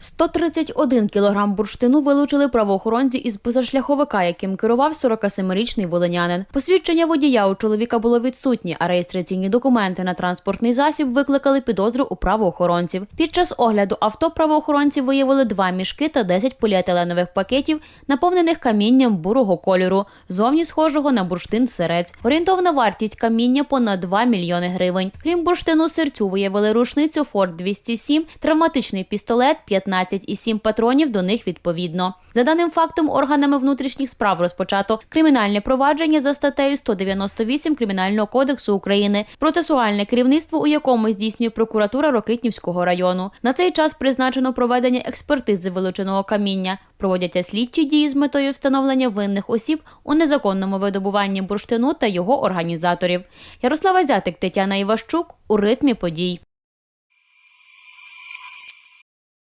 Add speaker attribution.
Speaker 1: 131 кілограм бурштину вилучили правоохоронці із позашляховика, яким керував 47-річний волинянин. Посвідчення водія у чоловіка було відсутні, а реєстраційні документи на транспортний засіб викликали підозру у правоохоронців. Під час огляду авто правоохоронці виявили два мішки та 10 поліетиленових пакетів, наповнених камінням бурого кольору, зовні схожого на бурштин сирець. Орієнтовна вартість каміння понад 2 мільйони гривень. Крім бурштину сирцю, виявили рушницю Ford 207, травматичний пістолет, 15 і 7 патронів до них відповідно. За даним фактом, органами внутрішніх справ розпочато кримінальне провадження за статтею 198 Кримінального кодексу України, процесуальне керівництво, у якому здійснює прокуратура Рокитнівського району. На цей час призначено проведення експертизи вилученого каміння. Проводяться слідчі дії з метою встановлення винних осіб у незаконному видобуванні бурштину та його організаторів. Ярослава Зятик, Тетяна Іващук у ритмі подій.